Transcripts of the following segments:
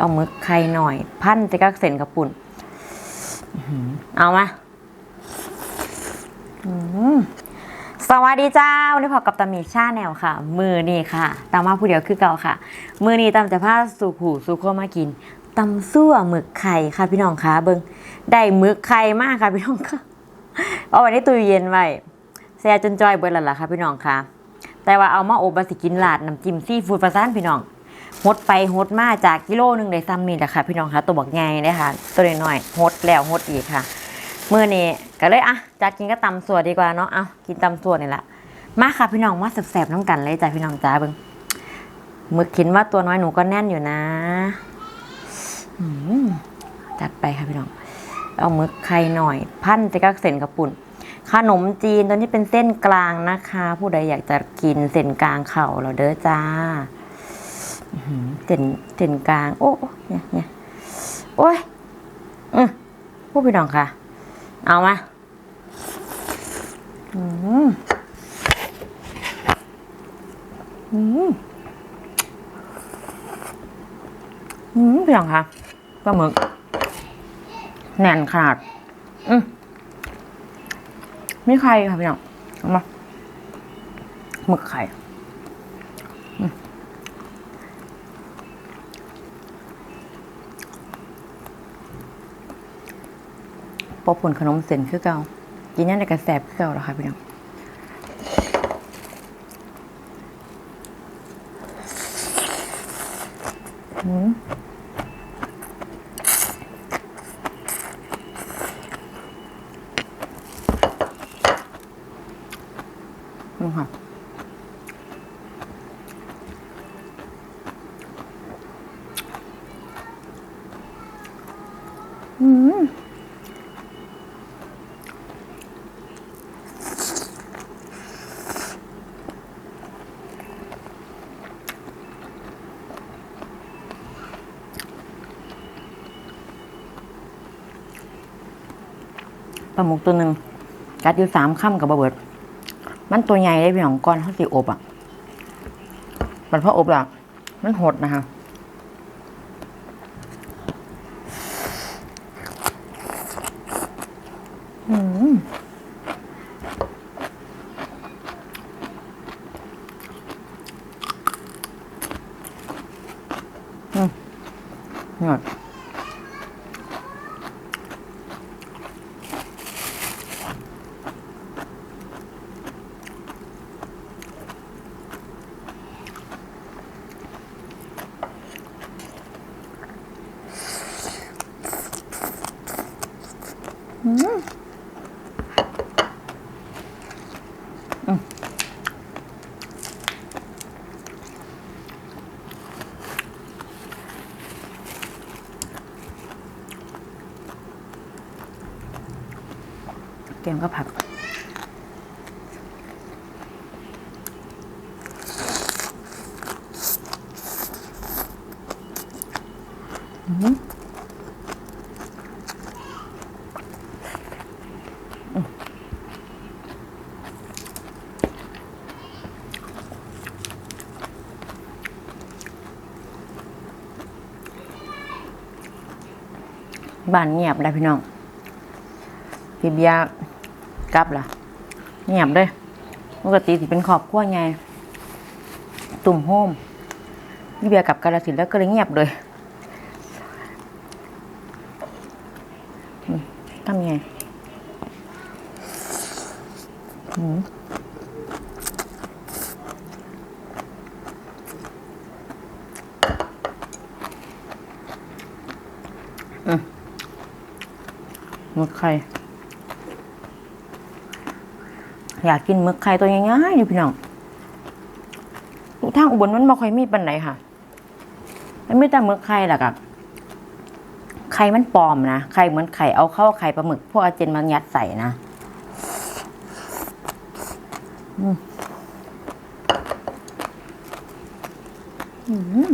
เอาหมึกไข่หน่อย พันจะกักเส้นกระปุ่นเอามาสวัสดีเจ้าวันนี้พอกับตามีชาแนลค่ะ มือนี่ค่ะตามมาผู้เดียวคือเก่าค่ะ มือนี้ตามจะพาสู่ผูสู่โคมากินตำซั่วหมึกไข่ค่ะพี่น้องคะเบิงได้หมึกไข่มากค่ะพี่น้องค่ะเอาไว้ในตู้เย็นไว้แซ่จนจอยเบิดล้วล่ะค่ะพี่น้องค่ะ แต่ว่าเอามาอบบาสิกินลาดน้ำจิ้มซีฟู้ดประสานพี่น้อง ฮดไปฮดมาจากกิโลหนึงได้ซ้ำนี่แหละค่ะพี่น้องคะตัวบักใหญ่เลยค่ะตัวน้อยๆฮดแล้วฮดอีกค่ะเมื้อนี้ก็เลยอะจากกินก็ตำส่วนดีกว่าเนาะเอากินตำส่วนนี่แหละมาค่ะพี่น้องมาแสบๆน้ำกันเลยจ้ะพี่น้องจ้าเบิ่งมึกคิดว่าตัวน้อยหนูก็แน่นอยู่นะจัดไปค่ะพี่น้อง เอามึกไข่หน่อย พันจะกักเส้นกระปุ่นขนมจีนตัวนี้เป็นเส้นกลางนะคะ ผู้ใดอยากจะกินเส้นกลางเข่าเราเด้อจ้า เส้นเส้นกลางโอ้โอ้เนี่ยเนี่ยโอ้ยอือผู้พี่น้องค่ะ เอามาอืมอืมอืมพี่น้องค่ะปลาหมึกแน่นขนาด อืมมีไข่ค่ะพี่น้องเอามาหมึกไข่ อืม ปอผลขนมเส้นคือเก่ากินยังในกระแสบคือเก่าแล้วค่ะพี่น้องอืมนี่ค่ะ ลาหมึกตัวหนึ่งกัดอยู่สามข้ามกับบะเบิด มันตัวใหญ่ได้พี่ของก้อนเขาสีอบอะมันพออบละมันหดนะคะ เกมก็ผักอืมบ้านเงียบได้พี่น้อง พี่เบียกลับล่ะเงียบเลยปกติสิเป็นครอบครัวไง ตุ่มโฮมพี่เบียกลับกาลสินแล้วก็เลยเงียบเลยทำไงอืมอืมหมดไข่ อยากกินหมึกไข่ตัวง่ายๆอยู่พี่น้องทุกทางอุบลมันบ่ค่อยมีปันไหนค่ะมันไมีแต่หมึกไข่แหละกับไข่มันปลอมนะไข่เหมือนไข่เอาเข้าไข่ปลาหมึกพวกอาเจนมายัดใส่นะอืมอืม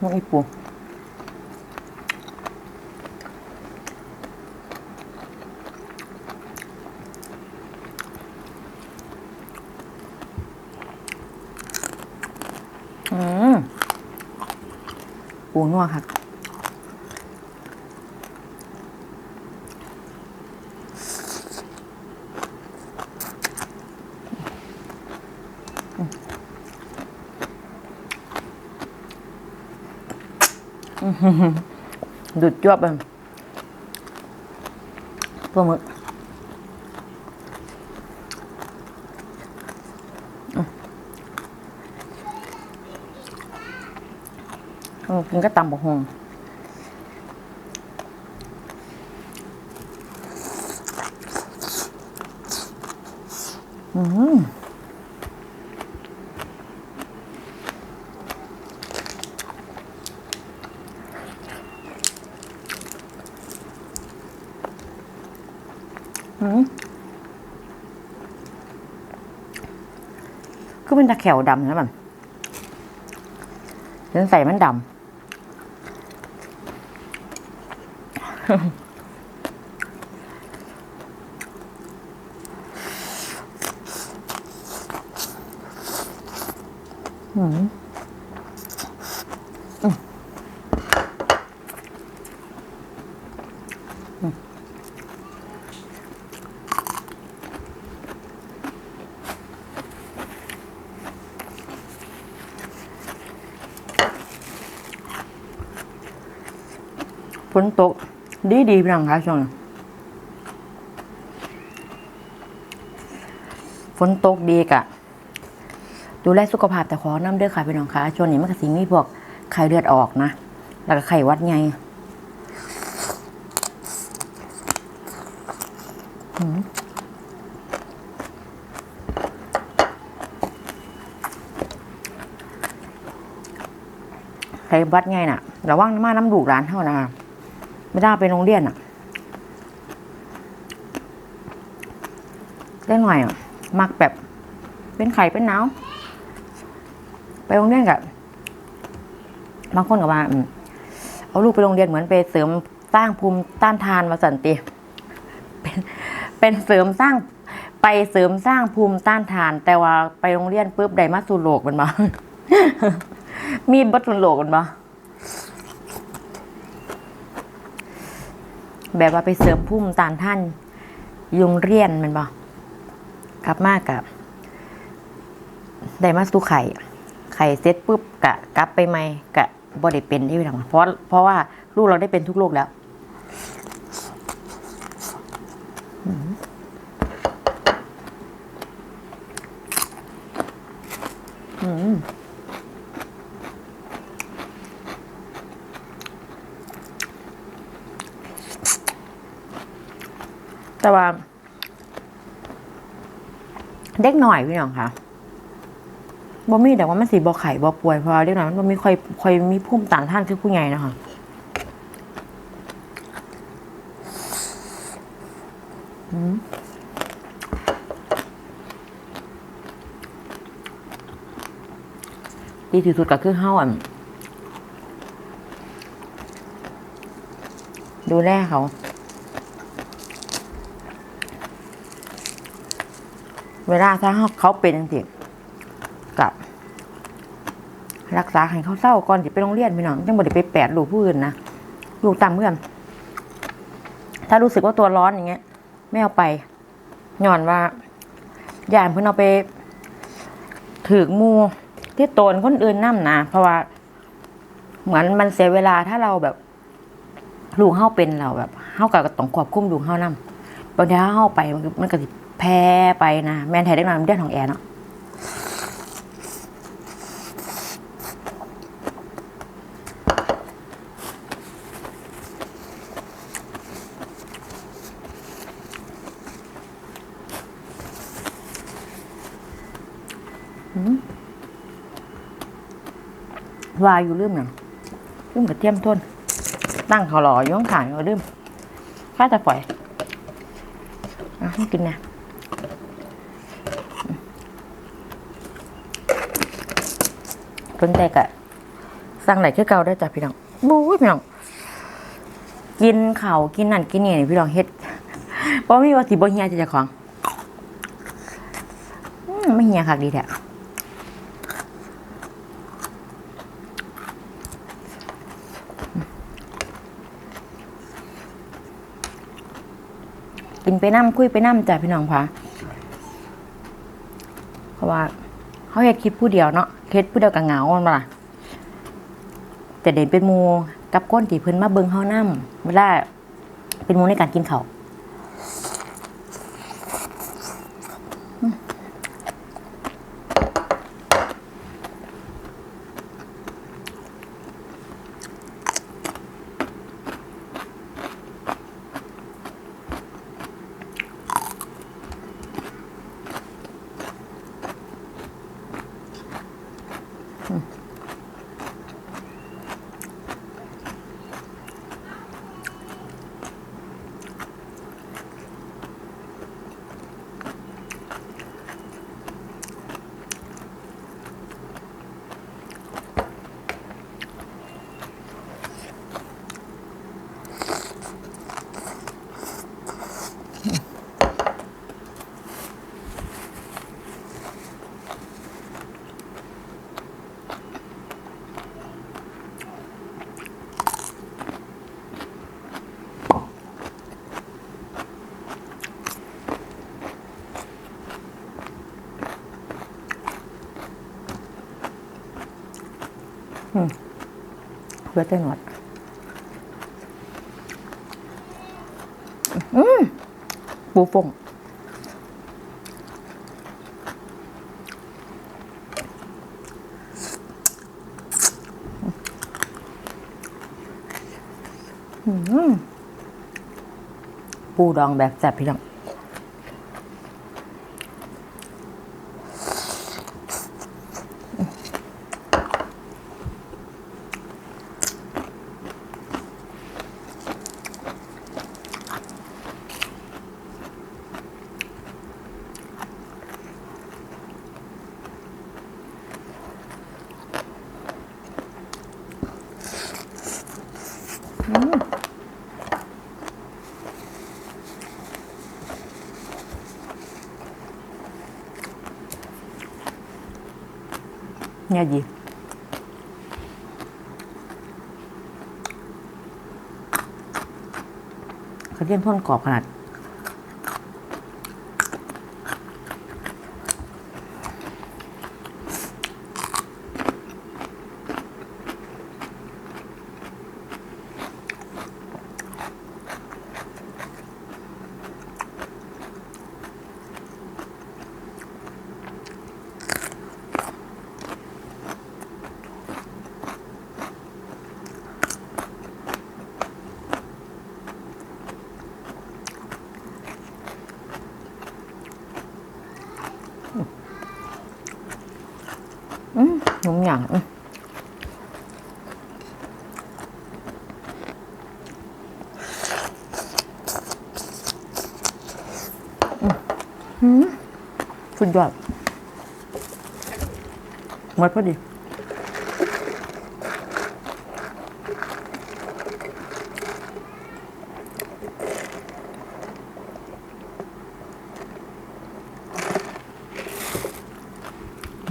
มึกอีปู อืม ปูนัวค่ะดุดจวบเลยปลาหมึกอืมอืม กินก็ตำบกฮงอืมอืมก็เป็นตะแขวดำนะมันฉันใส่มันดำ อืมอืมอืมฝนตก ดีดีพี่น้องคะช่วงนี้ฝนตกดีกะ ดูแลสุขภาพแต่ขอน้ำเด้อค่ะพี่น้องคะช่วงนี้มันก็สิมีพวกไข้เลือดออกนะ แล้วก็ไข้วัดไงไข้วัดไงน่ะ ระวังมาน้ำดูร้านเท่านะ ไม่ได้ไปโรงเรียนอะได้หน่อยอะมักแบบเป็นไข่เป็นหนาวไปโรงเรียนกับบางคนกับว่าเอาลูกไปโรงเรียนเหมือนไปเสริมสร้างภูมิต้านทานมาสันติเป็นเป็นเสริมสร้างไปเสริมสร้างภูมิต้านทาน แต่ว่าไปโรงเรียนปุ๊บไดมาสูโลกมันมามีบัตรโลกมันมา แบบว่าไปเสริมภูมิตานท่านยุงเรียนมันบ่กลับมากกับได้มาสู่ไข่ ไข่เซ็ตปุ๊บกะกลับไปใหม่กะบ่ได้เป็นที่ไปทำเพราะเพราะว่าลูกเราได้เป็นทุกโรคแล้ว แต่ว่า เด็กหน่อยพี่น้องค่ะบ่มีแต่ว่ามันสีบ่ไข่บ่ป่วยเพราะเด็กหน้อยมันบ่มีค่อยค่อยมีภูมิต้านทานคือผู้ใหญ่นะคะอืมดีที่สุดก็คือเฮาอะดูแลเขา เวลาถ้าเขาเป็นจริงๆกับ รักษาให้เขาเศร้าก่อนจะไปโรงเรียนพี่น้องจังบ่ได้ไปแปดลูกผู้อื่นนะลูกตามเพื่อนถ้ารู้สึกว่าตัวร้อนอย่างเงี้ยไม่เอาไปย้อนว่าย่านเพื่อนเอาไปถือมูที่โตนคนอื่นนั่นะเพราะว่า เหมือนมันเสียเวลาถ้าเราแบบลูกเข้าเป็นเราแบบเข้ากับต้องควบคุมลูกเข้านั่บางทีถ้าเข้าไปมันก็มันก็ แพ้ไปนะ แม่นไทยได้นอนมันเดือดของแอร์เนาะวายอยู่ลืมหนังลืมกระเทียมทนตั้งเขาหล่ออยู่ข้างขางอยู่ลืมข้าจะปล่อยอะให้กินนะ ต้นแตกอะสร้างไหนคือเก่าได้จ้ะพี่น้องบู๊พี่น้องกินเข่ากินนั่นกินนี่นี่พี่น้องเฮ็ดเพราะมีว่าสิบ่เฮียจะจะของไม่เฮียคักดีแท้กินไปน้ำคุยไปน้ำจ้ะพี่น้องพะเพราะว่า เขาเฮ็ดคลิปผู้เดียวเนาะเฮ็ดผู้เดียวกับเหงามันบ่ล่ะแต่เด่นเป็นมูกับก้นที่เพิ่นมาเบิ่งเฮานํเวลาเป็นมูในการกินข้าว เพื่อเต้นหนวดอืมปูฟงอืมปูดองแบบแซ่บพี่น้อง เนี่ยดีเขาเรียนพ่นกรอบขนาด อืมหนุ่มหยางอืมอืมสุดยอดหมดพอดี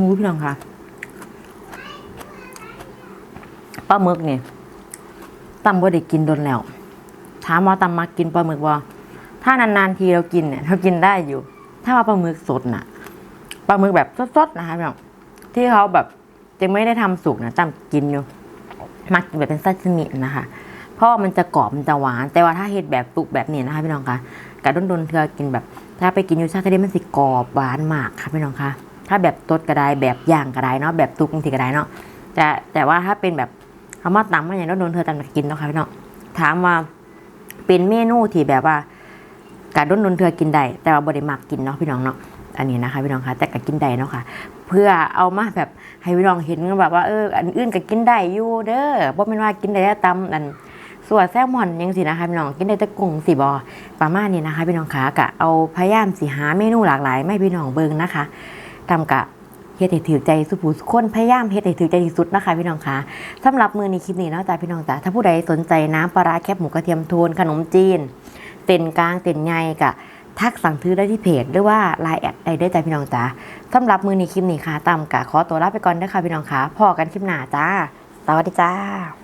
มูพี่น้องค่ะปลาหมึกนี่ตำบ่ได้กินโดนแล้ว ถามว่าตำมากินปลาหมึกบ่ถ้านานๆทีเรากินเนี่ยเรากินได้อยู่ ถ้าว่าปลาหมึกสดน่ะปลาหมึกแบบสดๆนะคะพี่น้องที่เขาแบบยังไม่ได้ทำสุกนะตำกินอยู่มักกินแบบเป็นซาชิมินะคะ เพราะว่ามันจะกรอบมันจะหวาน แต่ว่าถ้าเห็ดแบบสุกแบบนี้นะคะพี่น้องคะกระด้นดนๆเธอกินแบบ ถ้าไปกินยูชาทะเลมันสิกรอบหวานมากค่ะพี่น้องคะ ถ้าแบบตดก็ได้แบบย่างก็ได้เนาะแบบตุกบางทีก็ได้เนาะแต่แต่ว่าถ้าเป็นแบบคำว่าตำมันอย่างโดนเธอตำมากินเนาะค่ะพี่เน้องถามว่าเป็นเมนูที่แบบว่าการด้นดนเธอกินได้แต่ว่าบริมักกินเนาะพี่น้องเนาะอันนี้นะคะพี่น้องคะแต่ก็กินได้เนาะค่ะ เพื่อเอามาแบบให้พี่น้องเห็นแบบว่าเอออันอื่นก็กินได้อยู่เด้อเพราะเป็นว่ากินได้แต่ตำอันส่วนแซลมอนยังสินะคะพี่น้องกินได้แต่กุ้งสิบอประมาณนี้นะคะพี่น้องคะกะเอาพยายามสิหาเมนูหลากหลายไม่พี่น้องเบิงนะคะ ทำกะเฮ็ดให้ถือใจสุผู้สุคนพยายามเฮ็ดให้ถือใจที่สุดนะคะพี่น้องคะสำหรับมือในคลิปนี้นะจ้าพี่น้องจ้าถ้าผู้ใดสนใจน้ำปลาร้าแคบหมูกระเทียมโทนขนมจีนเต็นกลางเต็นใหญ่กะทักสั่งซื้อได้ที่เพจหรือว่าไลน์แอดได้ได้จ้าพี่น้องจ้าสำหรับมือในคลิปนี้ค่ะตามกะขอตัวลาไปก่อนเด้ค่ะพี่น้องคะพอกันคลิปหน้าจ้าสวัสดีจ้า